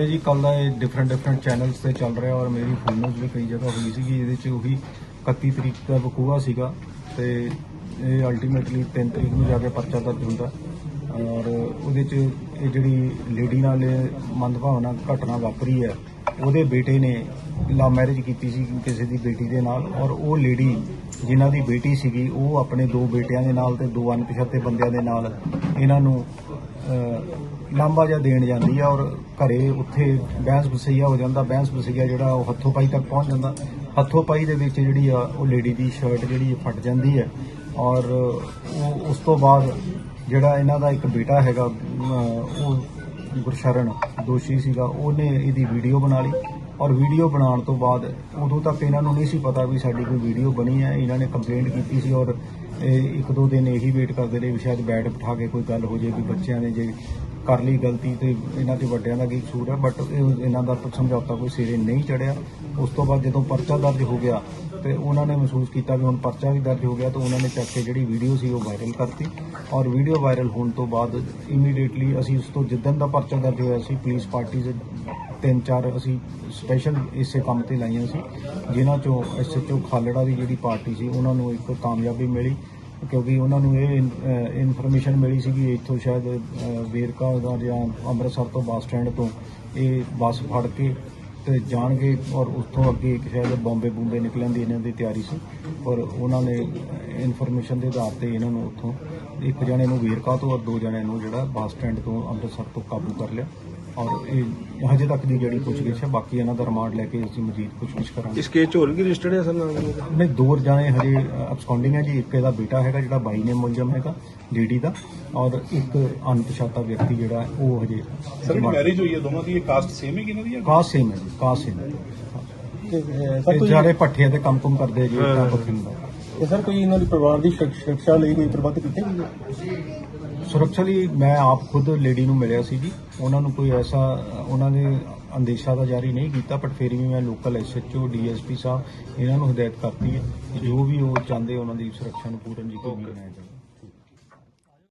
ਇਹ ਜੀ ਕੱਲ ਦਾ ਇਹ ਡਿਫਰੈਂਟ ਡਿਫਰੈਂਟ ਚੈਨਲਸ ਤੇ ਚੱਲ ਰਿਹਾ ਔਰ ਮੇਰੀ ਫੋਨ ਨਿਊਜ਼ ਵੀ ਕਈ ਜਗ੍ਹਾ ਹੋਈ ਸੀਗੀ, ਇਹਦੇ ਚ ਉਹੀ 31 ਤਰੀਕ ਦਾ ਵਕੂਆ ਸੀਗਾ ਤੇ ਇਹ ਅਲਟੀਮੇਟਲੀ 3 ਤਰੀਕ ਨੂੰ ਜਾ ਕੇ ਪਰਚਾ ਦਰਜ ਹੁੰਦਾ। ਔਰ ਉਹਦੇ ਚ ਇਹ ਜਿਹੜੀ ਲੇਡੀ ਨਾਲ ਮੰਦਭਾਵਨਾ ਘਟਨਾ ਵਾਪਰੀ ਹੈ ਉਹਦੇ ਬੇਟੇ ਨੇ ਲਵ ਮੈਰਿਜ ਕੀਤੀ ਸੀ ਕਿਸੇ ਦੀ ਬੇਟੀ ਦੇ ਨਾਲ ਔਰ ਉਹ ਲੇਡੀ ਜਿਨ੍ਹਾਂ ਦੀ ਬੇਟੀ ਸੀਗੀ, ਉਹ ਆਪਣੇ ਦੋ ਬੇਟਿਆਂ ਦੇ ਨਾਲ ਤੇ ਦੋ ਅਣਪਛਾਤੇ ਬੰਦਿਆਂ ਦੇ ਨਾਲ ਇਹਨਾਂ ਨੂੰ ਲਾਂਬਾ ਜਿਹਾ ਦੇਣ ਜਾਂਦੀ ਆ ਔਰ ਘਰੇ ਉੱਥੇ ਬਹਿਸ ਬਸਈਆ ਹੋ ਜਾਂਦਾ, ਬਹਿਸ ਬਸਈਆ ਜਿਹੜਾ ਉਹ ਹੱਥੋਂ ਪਾਈ ਤੱਕ ਪਹੁੰਚ ਜਾਂਦਾ। ਹੱਥੋਂ ਪਾਈ ਦੇ ਵਿੱਚ ਜਿਹੜੀ ਆ ਉਹ ਲੇਡੀ ਦੀ ਸ਼ਰਟ ਜਿਹੜੀ ਫਟ ਜਾਂਦੀ ਹੈ ਔਰ ਉਹ ਉਸ ਤੋਂ ਬਾਅਦ ਜਿਹੜਾ ਇਹਨਾਂ ਦਾ ਇੱਕ ਬੇਟਾ ਹੈਗਾ ਉਹ ਗੁਰਸ਼ਰਨ ਦੋਸ਼ੀ ਸੀਗਾ, ਉਹਨੇ ਇਹਦੀ ਵੀਡੀਓ ਬਣਾ ਲਈ ਔਰ ਵੀਡੀਓ ਬਣਾਉਣ ਤੋਂ ਬਾਅਦ ਉਦੋਂ ਤੱਕ ਇਹਨਾਂ ਨੂੰ ਨਹੀਂ ਸੀ ਪਤਾ ਵੀ ਸਾਡੀ ਕੋਈ ਵੀਡੀਓ ਬਣੀ ਹੈ। ਇਹਨਾਂ ਨੇ ਕੰਪਲੇਂਟ ਕੀਤੀ ਸੀ ਔਰ ਇਹ ਇੱਕ ਦੋ ਦਿਨ ਇਹੀ ਵੇਟ ਕਰਦੇ ਰਹੇ ਵੀ ਸ਼ਾਇਦ ਬੈਟ ਬਿਠਾ ਕੇ ਕੋਈ ਗੱਲ ਹੋ ਜੇ ਵੀ ਬੱਚਿਆਂ ਨੇ ਜੇ ਕਰ ਲਈ ਗਲਤੀ ਤੇ ਇਹਨਾਂ ਤੇ ਵੱਡਿਆਂ ਦਾ ਕੀ ਕਸੂਰ ਹੈ ਬਟ ਇਹਨਾਂ ਦਾ ਸਮਝੌਤਾ ਕੋਈ ਸਿਰੇ ਨਹੀਂ ਚੜਿਆ। ਉਸ ਤੋਂ ਬਾਅਦ ਜਦੋਂ ਪਰਚਾ ਦਰਜ ਹੋ ਗਿਆ ਤੇ ਉਹਨਾਂ ਨੇ ਮਹਿਸੂਸ ਕੀਤਾ ਵੀ ਹੁਣ ਪਰਚਾ ਵੀ ਦਰਜ ਹੋ ਗਿਆ ਤਾਂ ਉਹਨਾਂ ਨੇ ਚੱਕ ਕੇ ਜਿਹੜੀ ਵੀਡੀਓ ਸੀ ਉਹ ਵਾਇਰਲ ਕਰਤੀ ਔਰ ਵੀਡੀਓ ਵਾਇਰਲ ਹੋਣ ਤੋਂ ਬਾਅਦ ਇਮੀਡੀਏਟਲੀ ਅਸੀਂ ਉਸ ਤੋਂ ਜਿੱਦਣ ਦਾ ਪਰਚਾ ਦਰਜ ਹੋਇਆ ਸੀ ਪੁਲਿਸ ਪਾਰਟੀ ਦੇ ਤਿੰਨ ਚਾਰ ਅਸੀਂ ਸਪੈਸ਼ਲ ਇਸੇ ਕੰਮ ਤੇ ਲਾਈਆਂ ਸੀ, ਜਿਨ੍ਹਾਂ ਚੋਂ ਐਸਐਚਓ ਖਾਲੜਾ ਦੀ ਜਿਹੜੀ ਪਾਰਟੀ ਸੀ, ਉਹਨਾਂ ਨੂੰ ਇੱਕ ਕਾਮਯਾਬੀ ਮਿਲੀ ਕਿਉਂਕਿ ਉਹਨਾਂ ਨੂੰ ਇਹ ਇਨਫੋਰਮੇਸ਼ਨ ਮਿਲੀ ਸੀਗੀ ਇੱਥੋਂ ਸ਼ਾਇਦ ਵੇਰਕਾ ਦਾ ਜਾਂ ਅੰਮ੍ਰਿਤਸਰ ਤੋਂ ਬੱਸ ਸਟੈਂਡ ਤੋਂ ਇਹ ਬੱਸ ਫੜ ਕੇ ਤੇ ਜਾਣਗੇ ਔਰ ਉੱਥੋਂ ਅੱਗੇ ਇੱਕ ਸ਼ਾਇਦ ਬੰਬੇ ਬੁੰਬੇ ਨਿਕਲਣ ਦੀ ਇਹਨਾਂ ਦੀ ਤਿਆਰੀ ਸੀ। ਔਰ ਉਹਨਾਂ ਨੇ ਇਨਫੋਰਮੇਸ਼ਨ ਦੇ ਆਧਾਰ ਤੇ ਇਹਨਾਂ ਨੂੰ ਉੱਥੋਂ ਇੱਕ ਜਣੇ ਨੂੰ ਵੇਰਕਾ ਤੋਂ ਔਰ ਦੋ ਜਣਿਆਂ ਨੂੰ ਜਿਹੜਾ ਬੱਸ ਸਟੈਂਡ ਤੋਂ ਅੰਮ੍ਰਿਤਸਰ ਤੋਂ ਕਾਬੂ ਕਰ ਲਿਆ। ਔਰ ਇਹ ਹਜੇ ਤੱਕ ਦੀ ਜਿਹੜੀ ਪੁੱਛਗਿੱਛ ਹੈ ਬਾਕੀ ਇਹਨਾਂ ਦਾ ਰਿਮਾਂਡ ਲੈ ਕੇ ਅਸੀਂ ਮਜ਼ੀਦ ਪੁੱਛਗਿੱਛ ਕਰਾਂਗੇ। ਇਸ ਕੇਸ ਚ ਹੋਰ ਵੀ ਰਜਿਸਟਰਡ ਹੈ ਸਰ ਨਾਮ? ਨਹੀਂ ਦੋ ਜਾਣੇ ਹਜੇ ਅਬਸਕੌਂਡਿੰਗ ਹੈ ਜੀ। ਇੱਕ ਇਹਦਾ ਬੇਟਾ ਹੈਗਾ ਜਿਹੜਾ ਬਾਈ ਨੇ ਮੁਲਜ਼ਮ ਹੈਗਾ ਲੇਡੀ ਦਾ। ਔਰ ਇੱਕ ਅਣਪਛਾਤਾ ਵਿਅਕਤੀ ਜਿਹੜਾ ਉਹ ਹਜੇ ਸਰ ਇਹ ਮੈਰਿਜ ਹੋਈ ਹੈ ਦੋਵਾਂ ਦੀ ਇਹ ਕਾਸਟ ਸੇਮ ਹੈ ਕਿ ਇਹਨਾਂ ਦੀ ਜਾਂ ਕਾਸ ਸੇਮ ਹੈ ਜੀ ਕਾਸ ਸੇਮ ਹੈ। ਸਰ ਪੱਠੇ ਤੇ ਕੰਮ ਕੁਮ ਕਰਦੇ ਜੀ ਤਾਂ ਬੁਕਿੰਗ ਦਾ। ਇਹ ਸਰ ਕੋਈ ਇਹਨਾਂ ਦੇ ਪਰਿਵਾਰ ਦੀ ਸੁਰੱਖਿਆ ਲਈ ਕੋਈ ਪ੍ਰਬੰਧ ਕੀਤੇ? ਗਏ ਸੁਰੱਖਿਆ ਲਈ ਮੈਂ ਆਪ ਖੁਦ ਲੇਡੀ ਨੂੰ ਮਿਲਿਆ ਸੀ ਜੀ। ਉਹਨਾਂ ਨੂੰ ਕੋਈ ਐਸਾ, ਉਹਨਾਂ ਨੇ ਅੰਦੇਸ਼ਾ ਦਾ ਜਾਰੀ ਨਹੀਂ ਕੀਤਾ ਬਟ ਫਿਰ ਵੀ ਮੈਂ ਲੋਕਲ ਐਸਐਚਓ ਡੀਐਸਪੀ ਸਾਹਿਬ, ਇਹਨਾਂ ਨੂੰ ਹਦਾਇਤ ਕਰਤੀ ਹੈ ਕਿ ਜੋ ਵੀ ਉਹ ਚਾਹੁੰਦੇ ਉਹਨਾਂ ਦੀ ਸੁਰੱਖਿਆ ਨੂੰ ਪੂਰਨ ਯਕੀਨੀ ਬਣਾਇਆ ਜਾਵੇ।